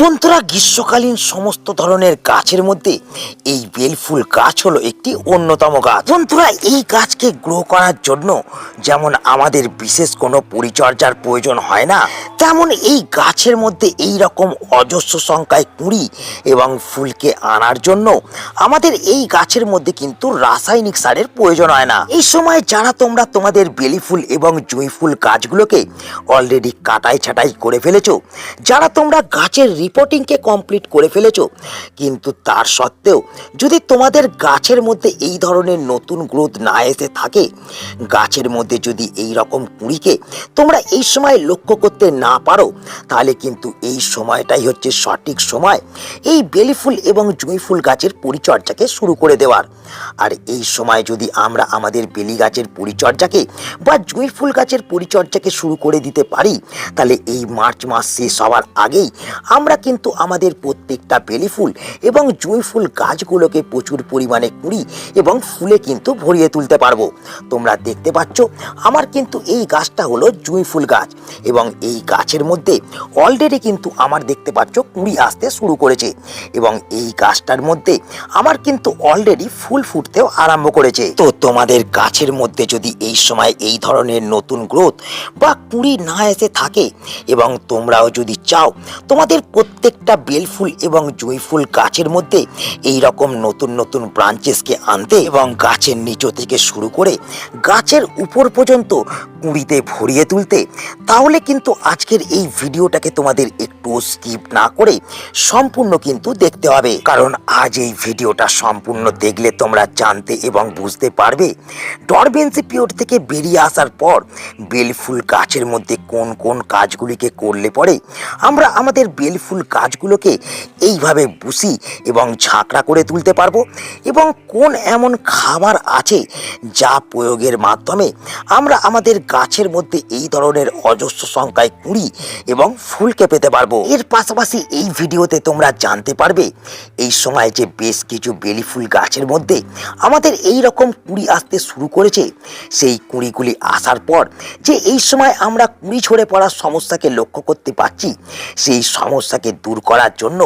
বন্ধুরা গ্রীষ্মকালীন সমস্ত ধরনের গাছের মধ্যে এই বেলফুল গাছ হলো একটি অন্যতম গাছ। বন্ধুরা এই গাছকে গ্রো করার জন্য যেমন আমাদের বিশেষ কোনো পরিচর্যার প্রয়োজন হয় না, তেমন এই গাছের মধ্যে এই রকম অজস্র সংখ্যায় কুঁড়ি এবং ফুলকে আনার জন্য আমাদের এই গাছের মধ্যে কিন্তু রাসায়নিক সারের প্রয়োজন হয় না। এই সময় যারা তোমরা তোমাদের বেলি ফুল এবং জুঁই ফুল গাছগুলোকে অলরেডি কাটাই ছাটাই করে ফেলেছো, যারা তোমরা গাছের রিপোর্টিংকে কমপ্লিট করে ফেলেছো। কিন্তু তার সত্ত্বেও, যদি তোমাদের গাছের মধ্যে এই ধরনের নতুন গ্রোথ না এসে থাকে, গাছের মধ্যে যদি এই রকম কুঁড়িকে তোমরা এই সময় লক্ষ্য করতে না পারো, তাহলে কিন্তু এই সময়টাই হচ্ছে সঠিক সময় এই বেলি ফুল এবং জুঁই ফুল গাছের পরিচর্যাকে শুরু করে দেওয়ার। আর এই সময় যদি আমরা আমাদের বেলি গাছের পরিচর্যাকে বা জুঁই ফুল গাছের পরিচর্যাকে শুরু করে দিতে পারি, তাহলে এই মার্চ মাস শেষ হওয়ার আগেই আমরা কিন্তু আমাদের প্রত্যেকটা বেলি ফুল এবং জুঁই ফুল গাছগুলোকে প্রচুর পরিমাণে কুড়ি এবং ফুলে কিন্তু ভরিয়ে তুলতে পারব। তোমরা দেখতে পাচ্ছ, আমার কিন্তু এই গাছটা হলো জুঁই ফুল গাছ এবং এই গাছের মধ্যে অলরেডি কিন্তু আমার দেখতে পাচ্ছ কুড়ি আসতে শুরু করেছে এবং এই গাছটার মধ্যে আমার কিন্তু অলরেডি ফুল ফুটতেও আরম্ভ করেছে। তো তোমাদের গাছের মধ্যে যদি এই সময় এই ধরনের নতুন গ্রোথ বা কুড়ি না এসে থাকে এবং তোমরাও যদি চাও, তোমাদের প্রত্যেকটা বেলফুল এবং জুঁই ফুল গাছের মধ্যে এই রকম নতুন নতুন ব্রাঞ্চেসকে আনতে এবং গাছের নিচ থেকে শুরু করে গাছের উপর পর্যন্ত কুঁড়িতে ভরিয়ে তুলতে, তাহলে কিন্তু আজকের এই ভিডিওটাকে তোমাদের একটু স্কিপ না করে সম্পূর্ণ কিন্তু দেখতে হবে। কারণ আজ এই ভিডিওটা সম্পূর্ণ দেখলে তোমরা জানতে এবং বুঝতে পারবে ডরবেন্সি পিরিয়ড থেকে বেরিয়ে আসার পর বেলফুল গাছের মধ্যে কোন কোন কাজগুলিকে করলে পরে আমরা আমাদের বেলফুল গাছগুলোকে এইভাবে বুসি এবং ঝাঁকড়া করে তুলতে পারব? এবং কোন এমন খাবার আছে যা প্রয়োগের মাধ্যমে আমরা আমাদের গাছের মধ্যে এই ধরনের অজস্র সংখ্যায় কুড়ি এবং ফুলকে পেতে পারব? এর পাশাপাশি এই ভিডিওতে তোমরা জানতে পারবে, এই সময় যে বেশ কিছু বেলি ফুল গাছের মধ্যে আমাদের এই রকম কুড়ি আসতে শুরু করেছে, সেই কুড়িগুলি আসার পর যে এই সময় আমরা কুড়ি ঝরে পড়ার সমস্যাকে লক্ষ্য করতে পারছি, সেই সমস্যাকে দূর করার জন্য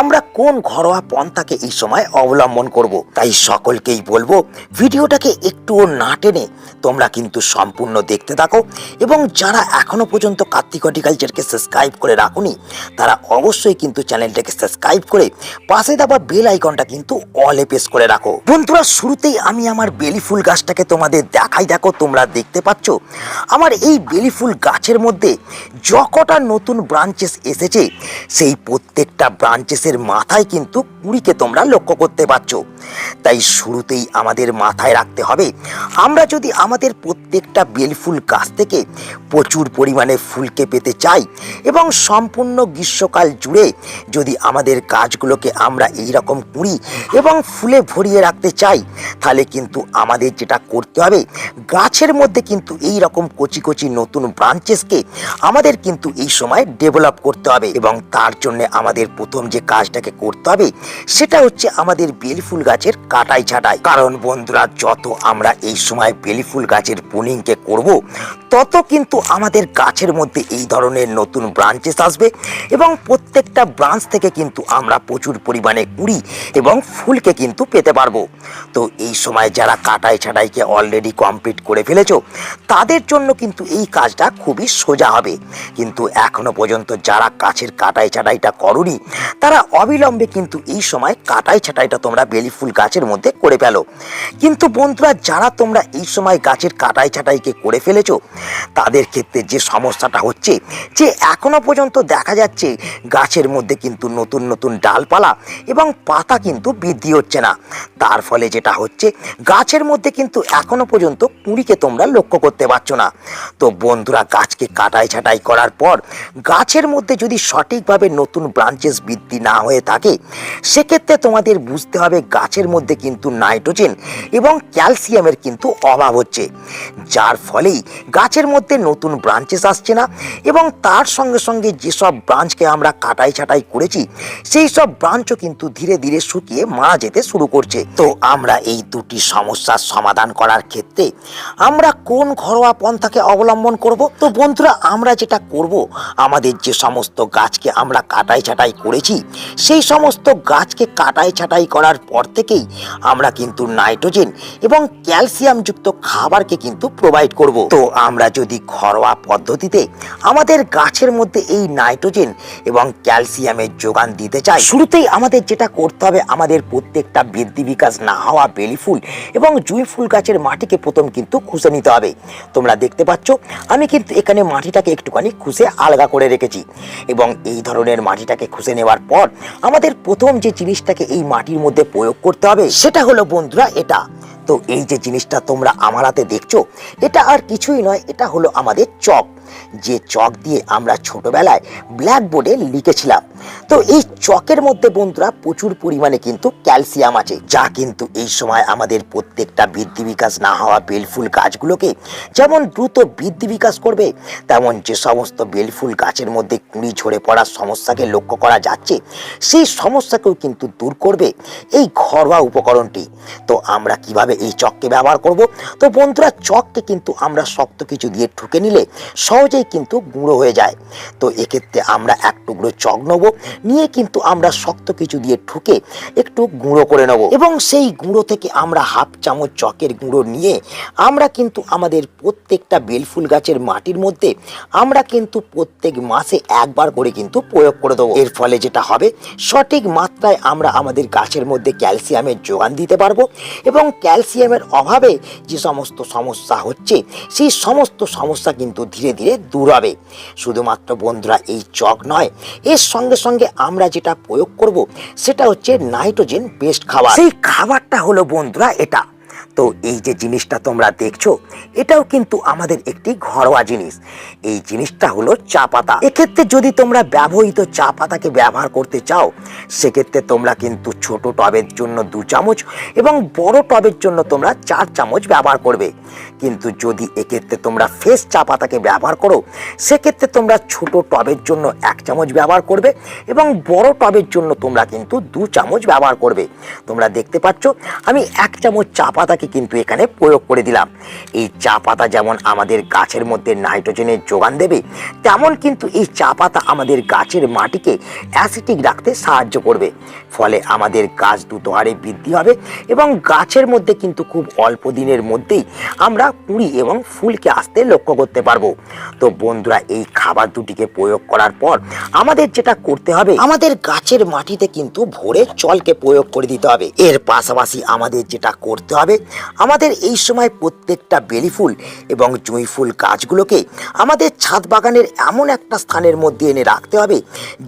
আমরা কোন ঘরোয়া পন্থাকে এই সময় অবলম্বন করব? তাই সকলকেই বলব, ভিডিওটাকে একটুও না টেনে তোমরা কিন্তু সম্পূর্ণ দেখতে থাকো এবং যারা এখনও পর্যন্ত কার্তিক হর্টিকালচারকে সাবস্ক্রাইব করে রাখুনি, তারা অবশ্যই কিন্তু চ্যানেলটাকে সাবস্ক্রাইব করে পাশে দেওয়া বেল আইকনটা কিন্তু অলে প্রেস করে রাখো। বন্ধুরা, শুরুতেই আমি আমার বেলি ফুল গাছটাকে তোমাদের দেখাই। দেখো, তোমরা দেখতে পাচ্ছ, আমার এই বেলি ফুল গাছের মধ্যে যকটা নতুন ব্রাঞ্চেস এসেছে। সেই প্রত্যেকটা ব্রাঞ্চেসের মাথায় কিন্তু কুড়িকে তোমরা লক্ষ্য করতে পারছ। তাই শুরুতেই আমাদের মাথায় রাখতে হবে, আমরা যদি আমাদের প্রত্যেকটা বেলফুল গাছ থেকে প্রচুর পরিমাণে ফুলকে পেতে চাই এবং সম্পূর্ণ গ্রীষ্মকাল জুড়ে যদি আমাদের গাছগুলোকে আমরা এই রকম কুড়ি এবং ফুলে ভরিয়ে রাখতে চাই, তাহলে কিন্তু আমাদের যেটা করতে হবে, গাছের মধ্যে কিন্তু এই রকম কচি কচি নতুন ব্রাঞ্চেসকে আমাদের কিন্তু এই সময় ডেভেলপ করতে হবে এবং তার জন্য আমাদের প্রথম যে কাজটাকে করতে হবে, সেটা হচ্ছে আমাদের বেলফুল গাছের কাটাই ছাটাই। কারণ বন্ধুরা, যত আমরা এই সময় বেলিফুল গাছের পুনিংকে করব, তত কিন্তু আমাদের গাছের মধ্যে এই ধরনের নতুন ব্রাঞ্চেস আসবে এবং প্রত্যেকটা ব্রাঞ্চ থেকে কিন্তু আমরা প্রচুর পরিমাণে কুড়ি এবং ফুলকে কিন্তু পেতে পারব। তো এই সময় যারা কাটাই ছাটাইকে অলরেডি কমপ্লিট করে ফেলেছ, তাদের জন্য কিন্তু এই কাজটা খুবই সোজা হবে। কিন্তু এখনও পর্যন্ত যারা গাছের কাটাই ছাটাইটা করনি। তারা অবিলম্বে কিন্তু এই সময় কাটাই ছাটাইটা তোমরা বেলি ফুল গাছের মধ্যে করে ফেলো। কিন্তু বন্ধুরা, যারা তোমরা এই সময় গাছের কাটাই ছাটাইকে করে ফেলেছো, তাদের ক্ষেত্রে যে সমস্যাটা হচ্ছে, যে এখনও পর্যন্ত দেখা যাচ্ছে গাছের মধ্যে কিন্তু নতুন নতুন ডালপালা এবং পাতা কিন্তু বৃদ্ধি হচ্ছে না। তার ফলে যেটা হচ্ছে, গাছের মধ্যে কিন্তু এখনও পর্যন্ত কুড়িকে তোমরা লক্ষ্য করতে পারছ না। তো বন্ধুরা, গাছকে কাটাই ছাটাই করার পর গাছের মধ্যে যদি সঠিকভাবে নতুন ব্রাঞ্চেস বৃদ্ধি না হয়ে থাকে, সেক্ষেত্রে তোমাদের বুঝতে হবে গাছের মধ্যে কিন্তু নাইট্রোজেন এবং ক্যালসিয়ামের কিন্তু অভাব হচ্ছে। যার ফলেই গাছের মধ্যে নতুন ব্রাঞ্চেস আসছে না এবং তার সঙ্গে সঙ্গে যেসব ব্রাঞ্চকে আমরা কাটাই ছাটাই করেছি, সেই সব ব্রাঞ্চও কিন্তু ধীরে ধীরে শুকিয়ে মারা যেতে শুরু করছে। তো আমরা এই দুটি সমস্যার সমাধান করার ক্ষেত্রে আমরা কোন ঘরোয়া পন্থাকে অবলম্বন করব? তো বন্ধুরা, আমরা যেটা করব, আমাদের যে সমস্ত গাছকে আমরা কাটাই ছাটাই করেছি, সেই সমস্ত গাছকে কাটাই ছাটাই করার পর থেকেই আমরা কিন্তু নাইট্রোজেন এবং ক্যালসিয়ামযুক্ত খাবারকে কিন্তু প্রোভাইড করব। তো আমরা যদি ঘরোয়া পদ্ধতিতে আমাদের গাছের মধ্যে এই নাইট্রোজেন এবং ক্যালসিয়ামের যোগান দিতে চাই, শুরুতেই আমাদের যেটা করতে হবে, আমাদের প্রত্যেকটা বৃদ্ধি বিকাশ না হওয়া বেলি ফুল এবং জুঁই ফুল গাছের মাটিকে প্রথম কিন্তু খুঁজে নিতে হবে। তোমরা দেখতে পাচ্ছ, আমি কিন্তু এখানে মাটিটাকে একটুখানি খুঁজে আলগা করে রেখেছি এবং এই ধরনের মাটিটাকে খুঁজে নেওয়ার পর আমাদের প্রথম যে জিনিসটাকে এই মাটির মধ্যে প্রয়োগ করতে হবে, সেটা হলো বন্ধুরা এটা। তো এই যে জিনিসটা তোমরা আমার হাতে দেখছ, এটা আর কিছুই নয়, এটা হলো আমাদের চক। যে চক দিয়ে আমরা ছোটবেলায় ব্ল্যাকবোর্ডে লিখেছিলাম। তো এই চকের মধ্যে বন্ধুরা প্রচুর পরিমাণে কিন্তু ক্যালসিয়াম আছে, যা কিন্তু এই সময় আমাদের প্রত্যেকটা বৃদ্ধি বিকাশ না হওয়া বেলফুল গাছগুলোকে যেমন দ্রুত বৃদ্ধি বিকাশ করবে, তেমন যে সমস্ত বেলফুল গাছের মধ্যে কুড়ি ঝরে পড়ার সমস্যাকে লক্ষ্য করা যাচ্ছে, সেই সমস্যাকেও কিন্তু দূর করবে এই ঘরোয়া উপকরণটি। তো আমরা কীভাবে এই চককে ব্যবহার করব? তো বন্ধুরা চককে কিন্তু আমরা শক্ত কিছু দিয়ে ঠুকে নিলে সহজেই কিন্তু গুঁড়ো হয়ে যায়। তো এক্ষেত্রে আমরা এক টুকরো চক নেব নিয়ে কিন্তু আমরা শক্ত কিছু দিয়ে ঠুকে একটু গুঁড়ো করে নেব। এবং সেই গুঁড়ো থেকে আমরা হাফ চামচ চকের গুঁড়ো নিয়ে আমরা কিন্তু আমাদের প্রত্যেকটা বেলফুল গাছের মাটির মধ্যে আমরা কিন্তু প্রত্যেক মাসে একবার করে কিন্তু প্রয়োগ করে দেবো। এর ফলে যেটা হবে, সঠিক মাত্রায় আমরা আমাদের গাছের মধ্যে ক্যালসিয়ামের যোগান দিতে পারব এবং ক্যালসিয়ামের অভাবে যে সমস্ত সমস্যা হচ্ছে, সেই সমস্ত সমস্যা কিন্তু ধীরে ধীরে দূর হবে। শুধুমাত্র বন্ধুরা, এই চক নয়, এর সঙ্গে সঙ্গে আমরা যেটা প্রয়োগ করব, সেটা হচ্ছে নাইট্রোজেন বেস্ট খাবার। সেই খাবারটা হলো বন্ধুরা এটা। তো এই যে জিনিসটা তোমরা দেখছ, এটাও কিন্তু আমাদের একটি ঘরোয়া জিনিস। এই জিনিসটা হলো চা পাতা। এক্ষেত্রে যদি তোমরা ব্যবহৃত চা পাতাকে ব্যবহার করতে চাও, সেক্ষেত্রে তোমরা কিন্তু ছোট টবের জন্য দু চামচ এবং বড় টবের জন্য তোমরা চার চামচ ব্যবহার করবে। কিন্তু যদি এক্ষেত্রে তোমরা ফ্রেশ চা পাতাকে ব্যবহার করো, সেক্ষেত্রে তোমরা ছোট টবের জন্য এক চামচ ব্যবহার করবে এবং বড় টবের জন্য তোমরা কিন্তু দু চামচ ব্যবহার করবে। তোমরা দেখতে পাচ্ছ, আমি এক চামচ চা পাতাকে কিন্তু এখানে প্রয়োগ করে দিলাম। এই চা পাতা যেমন আমাদের গাছের মধ্যে নাইট্রোজেনের যোগান দেবে, তেমন কিন্তু এই চা পাতা আমাদের গাছের মাটিকে অ্যাসিটিক রাখতে সাহায্য করবে। ফলে আমাদের গাছ দ্রুত হারে বৃদ্ধি হবে এবং গাছের মধ্যে কিন্তু খুব অল্প দিনের মধ্যেই আমরা কুড়ি এবং ফুলকে আসতে লক্ষ্য করতে পারব। তো বন্ধুরা, এই খাবার দুটিকে প্রয়োগ করার পর আমাদের যেটা করতে হবে, আমাদের গাছের মাটিতে কিন্তু ভরে জলকে প্রয়োগ করে দিতে হবে। এর পাশাপাশি আমাদের যেটা করতে হবে আমাদের এই সময় প্রত্যেকটা বেলি ফুল এবং জুঁই ফুল গাছগুলোকে আমাদের ছাদ বাগানের এমন একটা স্থানের মধ্যে এনে রাখতে হবে,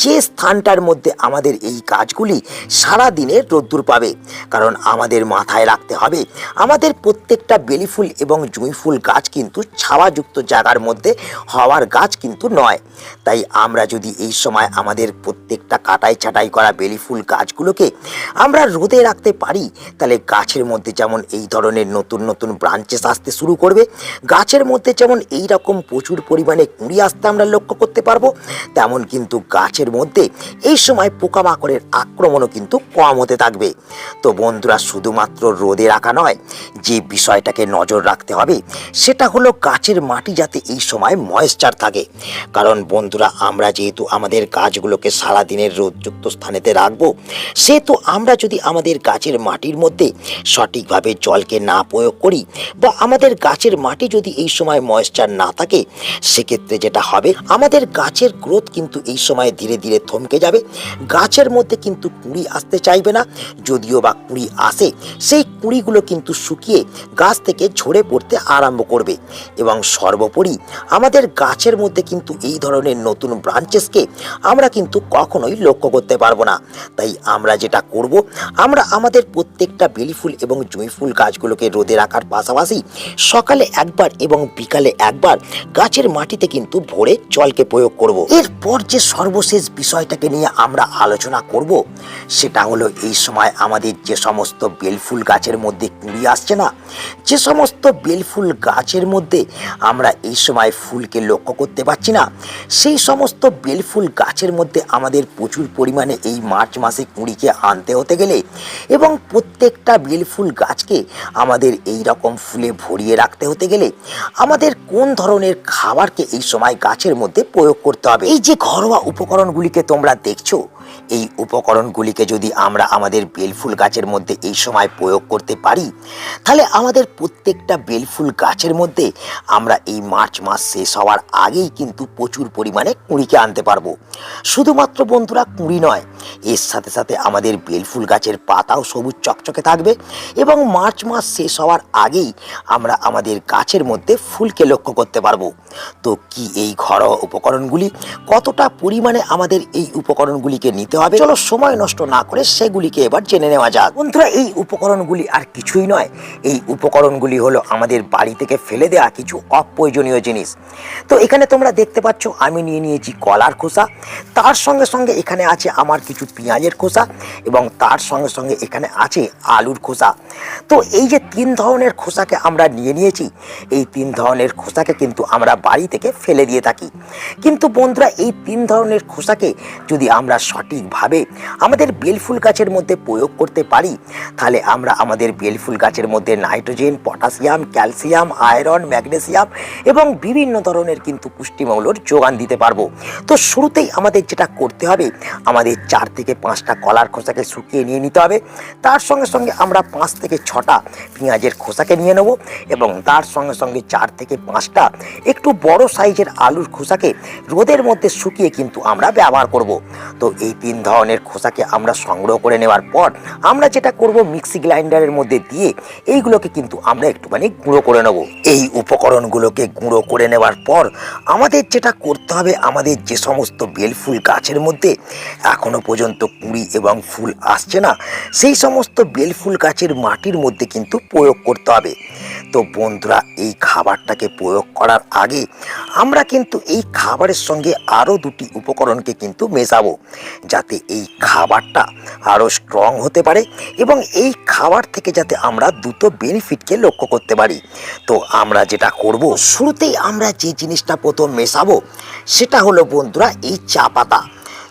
যে স্থানটার মধ্যে আমাদের এই গাছগুলি সারা দিনের রোদ্দুর পাবে। কারণ আমাদের মাথায় রাখতে হবে, আমাদের প্রত্যেকটা বেলি ফুল এবং জুঁই ফুল গাছ কিন্তু ছাওয়াযুক্ত জায়গার মধ্যে হওয়ার গাছ কিন্তু নয়। তাই আমরা যদি এই সময় আমাদের প্রত্যেকটা কাটাই ছাটাই করা বেলি ফুল গাছগুলোকে আমরা রোদে রাখতে পারি, তাহলে গাছের মধ্যে যেমন এই ধরনের নতুন নতুন ব্রাঞ্চেস আসতে শুরু করবে। গাছের মধ্যে যেমন এই রকম প্রচুর পরিমাণে কুঁড়ি আসতে আমরা লক্ষ্য করতে পারব, তেমন কিন্তু গাছের মধ্যে এই সময় পোকামাকড়ের আক্রমণও কিন্তু কম হতে থাকবে। তো বন্ধুরা, শুধুমাত্র রোদে রাখা নয়, যে বিষয়টাকে নজর রাখতে হবে, সেটা হলো গাছের মাটি যাতে এই সময় ময়েশ্চার থাকে। কারণ বন্ধুরা, আমরা যেহেতু আমাদের গাছগুলোকে সারাদিনের রোদযুক্ত স্থানেতে রাখব, সেহেতু আমরা যদি আমাদের গাছের মাটির মধ্যে সঠিকভাবে জলকে না প্রয়োগ করি বা আমাদের গাছের মাটি যদি এই সময় ময়েশ্চার না থাকে, সেক্ষেত্রে যেটা হবে, আমাদের গাছের গ্রোথ কিন্তু এই সময় ধীরে ধীরে থমকে যাবে। গাছের মধ্যে কিন্তু কুঁড়ি আসতে চাইবে না, যদিও বা কুঁড়ি আসে, সেই কুঁড়িগুলো কিন্তু শুকিয়ে গাছ থেকে ঝরে পড়তে আরম্ভ করবে। এবং সর্বোপরি আমাদের গাছের মধ্যে কিন্তু এই ধরনের নতুন ব্রাঞ্চেসকে আমরা কিন্তু কখনোই লক্ষ্য করতে পারব না। তাই আমরা যেটা করব, আমরা আমাদের প্রত্যেকটা বেলি ফুল এবং জুঁই ফুল গাছগুলোকে রোদে রাখার পাশাপাশি সকালে একবার এবং বিকালে একবার গাছের মাটিতে কিন্তু ভরে জলকে প্রয়োগ করব। এরপর যে সর্বশেষ বিষয়টাকে নিয়ে আমরা আলোচনা করব, সেটা হলো এই সময় আমাদের যে সমস্ত বেলফুল গাছের মধ্যে কুড়ি আসছে না, যে সমস্ত বেলফুল গাছের মধ্যে আমরা এই সময় ফুলকে লক্ষ্য করতে পারছি না, সেই সমস্ত বেলফুল গাছের মধ্যে আমাদের প্রচুর পরিমাণে এই মার্চ মাসে কুঁড়িকে আনতে হতে গেলে এবং প্রত্যেকটা বেলফুল গাছকে আমাদের এই রকম ফুলে ভরিয়ে রাখতে হতে গেলে আমাদের কোন ধরনের খাবারকে এই সময় গাছের মধ্যে প্রয়োগ করতে হবে? এই যে ঘরোয়া উপকরণগুলিকে তোমরা দেখছ, এই উপকরণগুলিকে যদি আমরা আমাদের বেলফুল গাছের মধ্যে এই সময় প্রয়োগ করতে পারি, তাহলে আমাদের প্রত্যেকটা বেলফুল গাছের মধ্যে আমরা এই মার্চ মাস শেষ হওয়ার আগেই কিন্তু প্রচুর পরিমাণে কুঁড়িকে আনতে পারব। শুধুমাত্র বন্ধুরা কুঁড়ি নয়, এর সাথে সাথে আমাদের বেলফুল গাছের পাতাও সবুজ চকচকে থাকবে এবং মার্চ মাস শেষ হওয়ার আগেই আমরা আমাদের গাছের মধ্যে ফুলকে লক্ষ্য করতে পারব। তো কি এই ঘরোয়া উপকরণগুলি? কতটা পরিমাণে আমাদের এই উপকরণগুলিকে নিতে হবে? চলো সময় নষ্ট না করে সেগুলিকে এবার জেনে নেওয়া যাক। বন্ধুরা, এই উপকরণগুলি আর কিছুই নয়। এই উপকরণগুলি হলো আমাদের বাড়ি থেকে ফেলে দেওয়া কিছু অপ্রয়োজনীয় জিনিস। তো এখানে তোমরা দেখতে পাচ্ছ, আমি নিয়ে নিয়েছি কলার খোসা। তার সঙ্গে সঙ্গে এখানে আছে আমার কিছু পেঁয়াজের খোসা এবং তার সঙ্গে সঙ্গে এখানে আছে আলুর খোসা। তো এই যে তিন ধরনের খোসাকে আমরা নিয়ে নিয়েছি, এই তিন ধরনের খোসাকে কিন্তু আমরা বাড়ি থেকে ফেলে দিয়ে থাকি। কিন্তু বন্ধুরা, এই তিন ধরনের খোসাকে যদি আমরা সঠিকভাবে আমাদের বেলফুল গাছের মধ্যে প্রয়োগ করতে পারি, তাহলে আমরা আমাদের বেলফুল গাছের মধ্যে nitrogen, potassium, calcium, iron, magnesium এবং বিভিন্ন ধরনের কিন্তু পুষ্টিমৌলর যোগান দিতে পারব। তো শুরুতেই আমাদের যেটা করতে হবে, আমাদের চার থেকে পাঁচটা কলার খোসাকে শুকিয়ে নিয়ে নিতে হবে। তার সঙ্গে সঙ্গে আমরা পাঁচ থেকে ছটা পেঁয়াজের খোসাকে নিয়ে নেব এবং তার সঙ্গে সঙ্গে চার থেকে পাঁচটা একটু বড় সাইজের আলুর খোসাকে রোদের মধ্যে শুকিয়ে কিন্তু আমরা ব্যবহার করব। তো এই তিন ধরনের খোসাকে আমরা সংগ্রহ করে নেওয়ার পর আমরা যেটা করব মিক্সি গ্রাইন্ডারের মধ্যে দিয়ে এইগুলোকে কিন্তু আমরা একটুখানি গুঁড়ো করে নেব। এই উপকরণগুলোকে গুঁড়ো করে নেওয়ার পর আমাদের যেটা করতে হবে আমাদের যে সমস্ত বেলফুল গাছের মধ্যে এখনও পর্যন্ত কুঁড়ি এবং ফুল আসছে না, সেই সমস্ত বেলফুল গাছের মাটির মধ্যে কিন্তু প্রয়োগ করতে হবে। তো বন্ধুরা, এই খাবারটাকে প্রয়োগ করার আগে আমরা কিন্তু এই খাবারের সঙ্গে আরও দুটি উপকরণকে কিন্তু মেশাবো, যাতে এই খাবারটা আরও স্ট্রং হতে পারে এবং এই খাবার থেকে যাতে আমরা দুটো বেনিফিটকে লক্ষ্য করতে পারি। তো আমরা যেটা করব, শুরুতেই আমরা যে জিনিসটা প্রথম মেশাবো, সেটা হলো বন্ধুরা, এই চা পাতা।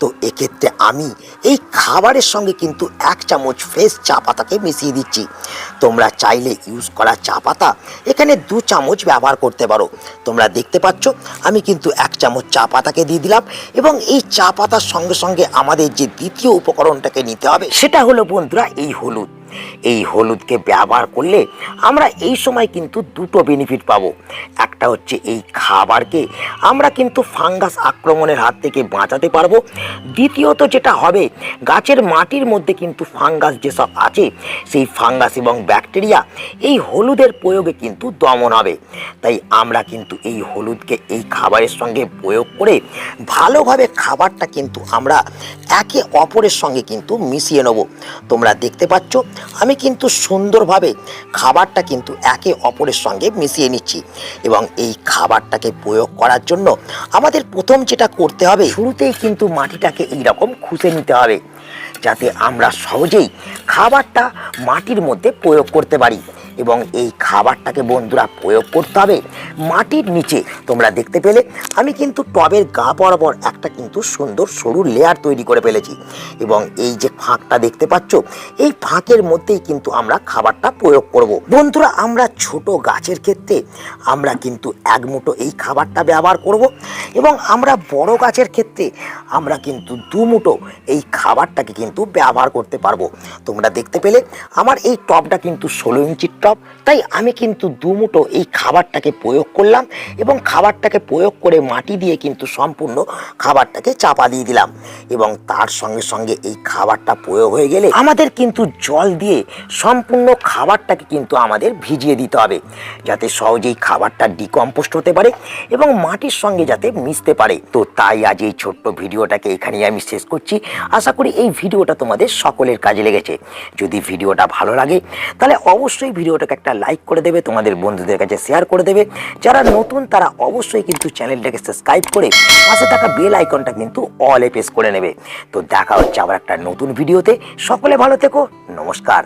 তো এক্ষেত্রে আমি এই খাবারের সঙ্গে কিন্তু এক চামচ ফ্রেশ চা পাতাকে মিশিয়ে দিচ্ছি। তোমরা চাইলে ইউজ করা চা পাতা এখানে দু চামচ ব্যবহার করতে পারো। তোমরা দেখতে পাচ্ছ, আমি কিন্তু এক চামচ চা পাতাকে দিয়ে দিলাম এবং এই চা পাতার সঙ্গে সঙ্গে আমাদের যে দ্বিতীয় উপকরণটাকে নিতে হবে সেটা হলো বন্ধুরা এই হলুদ। এই হলুদকে ব্যবহার করলে আমরা এই সময় কিন্তু দুটো বেনিফিট পাবো। একটা হচ্ছে এই খাবারকে আমরা কিন্তু ফাঙ্গাস আক্রমণের হাত থেকে বাঁচাতে পারব। দ্বিতীয়ত যেটা হবে, গাছের মাটির মধ্যে কিন্তু ফাঙ্গাস যেসব আছে, সেই ফাঙ্গাস এবং ব্যাকটেরিয়া, এই হলুদের প্রয়োগে কিন্তু দমন হবে। তাই আমরা কিন্তু এই হলুদকে এই খাবারের সঙ্গে প্রয়োগ করে ভালোভাবে খাবারটা কিন্তু আমরা একে অপরের সঙ্গে কিন্তু মিশিয়ে নেব। তোমরা দেখতে পাচ্ছ আমি কিন্তু সুন্দরভাবে খাবারটা কিন্তু একে অপরের সঙ্গে মিশিয়ে নিচ্ছি এবং এই খাবারটাকে প্রয়োগ করার জন্য আমাদের প্রথম যেটা করতে হবে, শুরুতেই কিন্তু মাটিটাকে এইরকম খুঁজে নিতে হবে, যাতে আমরা সহজেই খাবারটা মাটির মধ্যে প্রয়োগ করতে পারি। এবং এই খাবারটাকে বন্ধুরা প্রয়োগ করতে হবে। মাটির নিচে তোমরা দেখতে পেলে, আমি কিন্তু টবের গা বরাবর একটা কিন্তু সুন্দর সরু লেয়ার তৈরি করে ফেলেছি। এবং এই যে ফাঁকটা দেখতে পাচ্ছ, এই ফাঁকের মধ্যেই কিন্তু আমরা খাবারটা প্রয়োগ করব। বন্ধুরা, আমরা ছোট গাছের ক্ষেত্রে আমরা কিন্তু এক মুঠো এই খাবারটা ব্যবহার করব এবং আমরা বড় গাছের ক্ষেত্রে আমরা কিন্তু দু মুঠো এই খাবারটাকে কিন্তু ব্যবহার করতে পারব। তোমরা দেখতে পেলে, আমার এই টবটা কিন্তু ষোলো ইঞ্চির টব তাই আমি কিন্তু দু মুঠো এই খাবারটাকে প্রয়োগ করলাম এবং খাবারটাকে প্রয়োগ করে মাটি দিয়ে কিন্তু সম্পূর্ণ খাবারটাকে চাপা দিয়ে দিলাম। এবং তার সঙ্গে সঙ্গে এই খাবারটা প্রয়োগ হয়ে গেলে আমাদের কিন্তু জল দিয়ে সম্পূর্ণ খাবারটাকে কিন্তু আমাদের ভিজিয়ে দিতে হবে। যাতে সহজেই খাবারটা ডিকম্পোস্ট হতে পারে এবং মাটির সঙ্গে যাতে মিশতে পারে। তো তাই আজ এই ছোট্ট ভিডিওটাকে এখানেই আমি শেষ করছি। আশা করি এই ভিডিওটা তোমাদের সকলের কাজে লেগেছে। যদি ভিডিওটা ভালো লাগে, তাহলে অবশ্যই ভিডিওটাকে একটা লাইক করে দেবে, তোমাদের বন্ধুদের কাছে শেয়ার করে দেবে। যারা নতুন, তারা অবশ্যই কিন্তু চ্যানেলটাকে সাবস্ক্রাইব করে পাশে থাকা বেল আইকনটা কিন্তু অলে প্রেস করে নেবে। তো দেখা হচ্ছে আবার একটা নতুন ভিডিওতে সকলে ভালো থেকো, নমস্কার।